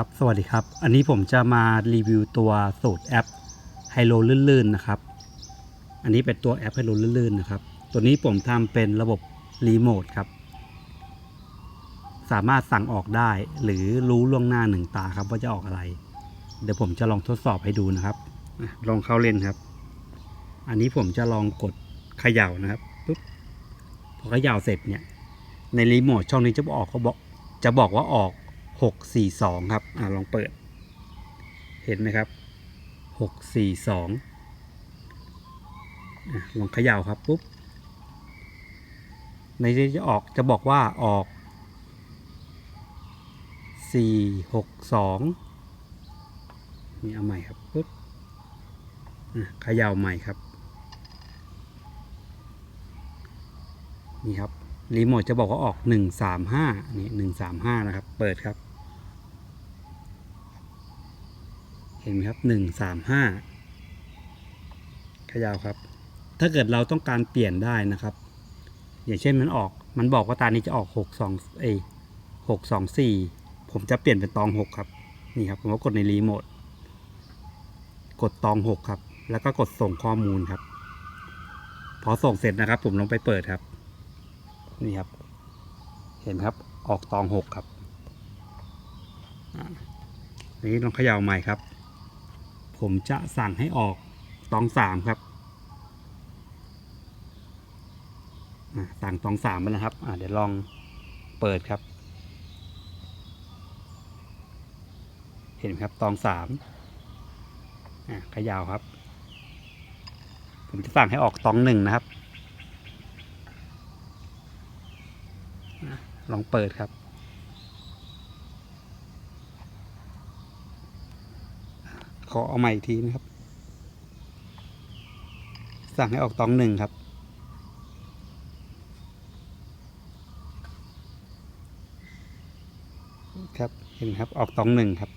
ครับ สวัสดีครับ อันนี้ผมจะมารีวิวตัวสูตรแอปไฮโลลื่นๆนะครับ อันนี้เป็นตัวแอปไฮโลลื่นๆนะครับ ตัวนี้ผมทำเป็นระบบรีโมทครับ สามารถสั่งออกได้หรือรู้ล่วงหน้าหนึ่งตาครับว่าจะออกอะไร เดี๋ยวผมจะลองทดสอบให้ดูนะครับ ลองเข้าเล่นครับ อันนี้ผมจะลองกดเขย่านะครับปุ๊บพอเขย่าเสร็จเนี่ย ในรีโมทช่องนี้จะบอกเขาบอกจะบอกว่าออก หกสี่สองครับ อ่าลองเปิด เห็นไหมครับหกสี่สองลองเขย่าครับปุ๊บ ในจะออกจะบอกว่าออกสี่หกสองนี่เอาใหม่ครับปุ๊บเขย่าใหม่ครับ นี่ครับรีโมทจะบอกว่าออกหนึ่งสามห้านี่หนึ่งสามห้านะครับ เปิดครับ เห็นไหมครับหนึ่งสามห้าขยาวครับ ถ้าเกิดเราต้องการเปลี่ยนได้นะครับ อย่างเช่นมันออก มันบอกว่าตานี้จะออกหกสองเอหกสองสี่ผมจะเปลี่ยนเป็นตองหกครับ นี่ครับ ผมก็กดในรีโมท กดตองหกครับ แล้วก็กดส่งข้อมูลครับ พอส่งเสร็จนะครับ ผมลงไปเปิดครับ นี่ครับ เห็นครับ ออกตองหกครับนนี้ลองเขย่าใหม่ครับ ผมจะสั่งให้ออกตองสามครับสั่งตองสามไปนะครับเดี๋ยวลองเปิดครับ เห็นไหมครับตองสามอ่าเขย่าครับ ผมจะสั่งให้ออกตองหนึ่งนะครับ ลองเปิดครับ ขอเอาใหม่อีกทีนะครับ สั่งให้ออกตองหนึ่งครับ ครับเห็นครับออกตองหนึ่งครับ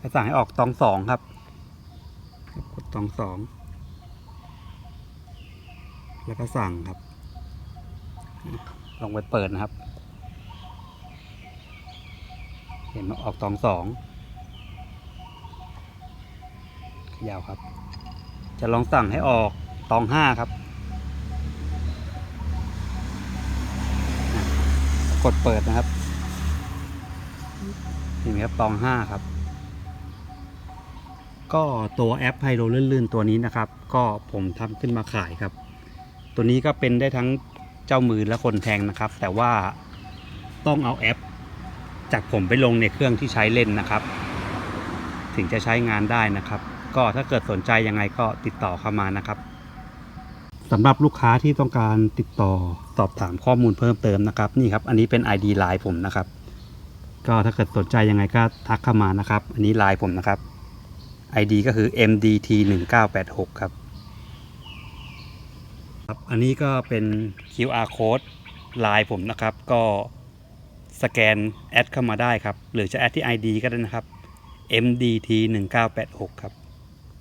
ถ้าสั่งให้ออกตองสองครับกดตองสองแล้วก็สั่งครับ ลองไปเปิดนะครับ เห็นออกตองสองยาวครับ จะลองสั่งให้ออกตองห้าครับ กดเปิดนะครับเห็นไหมครับตองห้าครับ ก็ตัวแอปไฮโดรลื่นๆตัวนี้นะครับ ก็ผมทำขึ้นมาขายครับ ตัวนี้ก็เป็นได้ทั้งเจ้ามือและคนแทงนะครับ แต่ว่าต้องเอาแอป จากผมไปลงในเครื่องที่ใช้เล่นนะครับ ถึงจะใช้งานได้นะครับ ก็ถ้าเกิดสนใจยังไงก็ติดต่อเข้ามานะครับสำหรับลูกค้าที่ต้องการติดต่อสอบถามข้อมูลเพิ่มเติมนะครับ นี่ครับ อันนี้เป็น ID ไลน์ผมนะครับ ก็ถ้าเกิดสนใจยังไงก็ทักเข้ามานะครับ อันนี้ไลน์ผมนะครับ ID ก็คือ MDT 1986ครับครับ อันนี้ก็เป็น QR code ไลน์ผมนะครับ ก็ สแกนแอดเข้ามาได้ครับ หรือจะแอดที่ ID ก็ได้นะครับ MDT 1986ครับ